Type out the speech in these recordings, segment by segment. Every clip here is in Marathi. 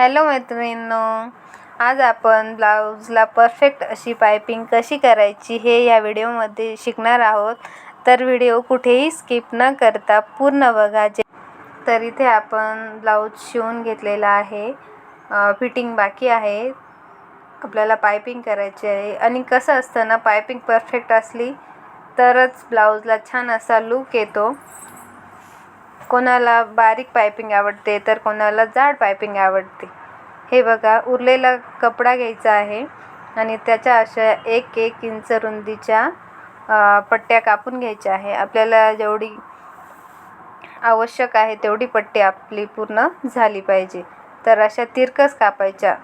हॅलो मैत्रिणींनो आज आपण ब्लाऊजला परफेक्ट अशी पायपिंग कशी करायची हे या व्हिडिओमध्ये शिकणार आहोत. तर व्हिडिओ कुठेही स्किप न करता पूर्ण बघा. जे तर इथे आपण ब्लाऊज शिवून घेतलेला आहे. फिटिंग बाकी आहे. आपल्याला पायपिंग करायची आहे. आणि कसं असतं ना पायपिंग परफेक्ट असली तरच ब्लाऊजला छान असा लूक येतो. कोणाला बारीक पायपिंग आवडते तर कोणाला जाड पायपिंग आवडते. हे बघा उरलेला कपडा घ्यायचा आहे आणि त्याच्या अशा एक एक इंच रुंदीच्या पट्ट्या कापून घ्यायच्या आहे. आपल्याला जेवढी आवश्यक आहे तेवढी पट्टी आपली पूर्ण झाली पाहिजे. तर अशा तिरकस कापायच्या.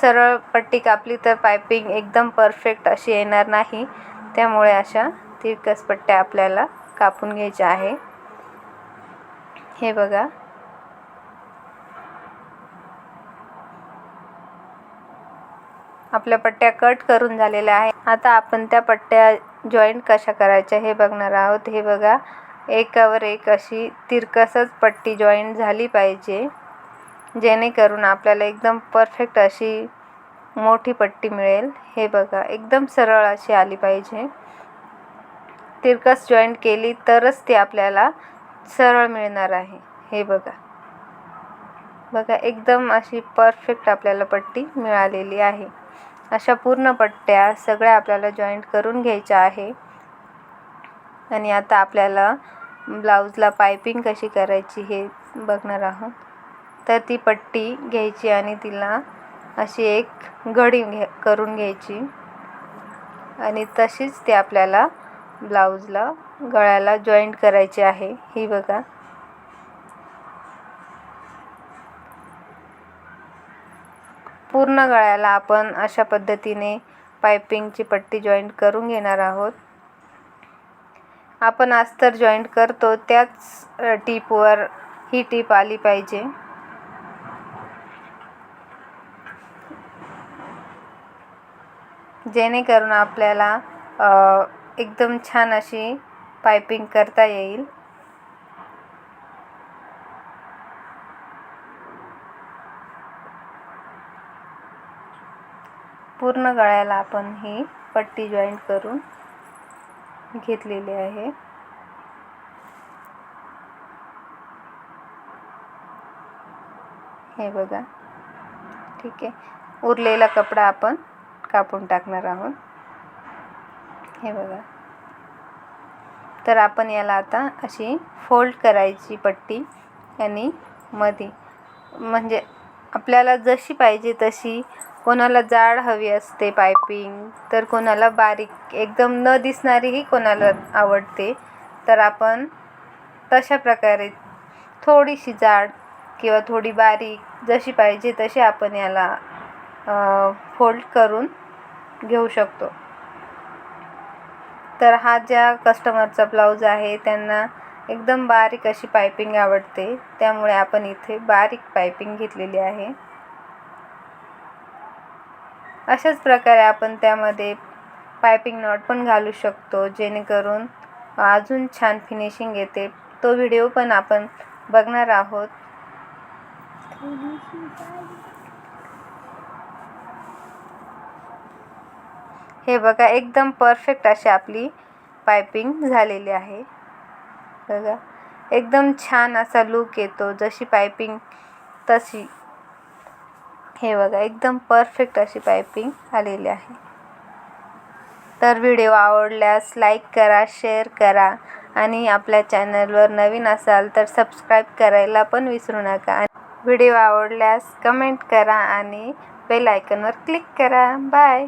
सरळ पट्टी कापली तर पायपिंग एकदम परफेक्ट अशी येणार नाही. त्यामुळे अशा तिरकस पट्ट्या आपल्याला कापून घ्यायच्या आहे. हे बघा. आपल्या पट्ट्या कट करून झालेल्या आहे आता आपण त्या पट्ट्या जॉईंट कशा करायच्या हे बघणार आहोत. हे बघा एकावर एक अशी तिरकसच पट्टी जॉईंट झाली पाहिजे. जेणेकरून आपल्याला एकदम परफेक्ट अशी मोठी पट्टी मिळेल. हे बघा एकदम सरळ अशी आली पाहिजे. तिरकस जॉईंट केली तरच ती आपल्याला सरळ मिळणार आहे. हे बघा. बघा एकदम अशी परफेक्ट आपल्याला पट्टी मिळालेली आहे. अशा पूर्ण पट्ट्या सगळ्या आपल्याला जॉईंट करून घ्यायच्या आहे. आणि आता आपल्याला ब्लाऊजला पायपिंग कशी करायची हे बघणार आहोत. तर ती पट्टी घ्यायची आणि तिला अशी एक घडी घे करून घ्यायची. आणि तशीच ती आपल्याला ब्लाऊजला गळ्याला जॉईंट करायची आहे. ही बघा. पूर्ण गळ्याला आपण अशा पद्धतीने पायपिंगची पट्टी जॉईंट करून घेणार आहोत. आपण अस्तर जॉईंट करतो त्याच टीपवर ही टीप आली पाहिजे. जेणेकरून आपल्याला एकदम छान अशी पायपिंग करता येईल. पूर्ण गळ्याला आपण ही पट्टी जॉईंट करून घेतलेली आहे. हे बघा. ठीक आहे. उरलेला कपडा आपण कापून टाकणार आहोत. हे बघा. तर आपण याला आता अशी फोल्ड करायची पट्टी आणि मध्ये म्हणजे आपल्याला जशी पाहिजे तशी कोणाला जाड हवी असते पायपिंग तर कोणाला बारीक एकदम न दिसणारीही कोणाला आवडते तर आपण तशा प्रकारे थोडीशी जाड किंवा थोडी बारीक जशी पाहिजे तशी आपण याला फोल्ड करून घेऊ शकतो. तर हा ज्या कस्टमरचा ब्लाऊज आहे त्यांना एकदम बारीक अशी पायपिंग आवडते. त्यामुळे आपण इथे बारीक पायपिंग घेतलेली आहे. अशाच प्रकारे आपण त्यामध्ये पायपिंग नॉट पण घालू शकतो जेणेकरून अजून छान फिनिशिंग येते. तो व्हिडिओ पण आपण बघणार आहोत. हे बघा एकदम परफेक्ट अशी आपली पायपिंग झालेली आहे. बघा एकदम छान असा लूक येतो जशी पायपिंग तशी. हे बघा एकदम परफेक्ट अशी पायपिंग आलेली आहे. तर व्हिडिओ आवडल्यास लाईक करा शेअर करा आणि आपल्या चॅनलवर नवीन असाल तर सबस्क्राईब करायला पण विसरू नका. व्हिडिओ आवडल्यास कमेंट करा आणि बेल आयकनवर क्लिक करा. बाय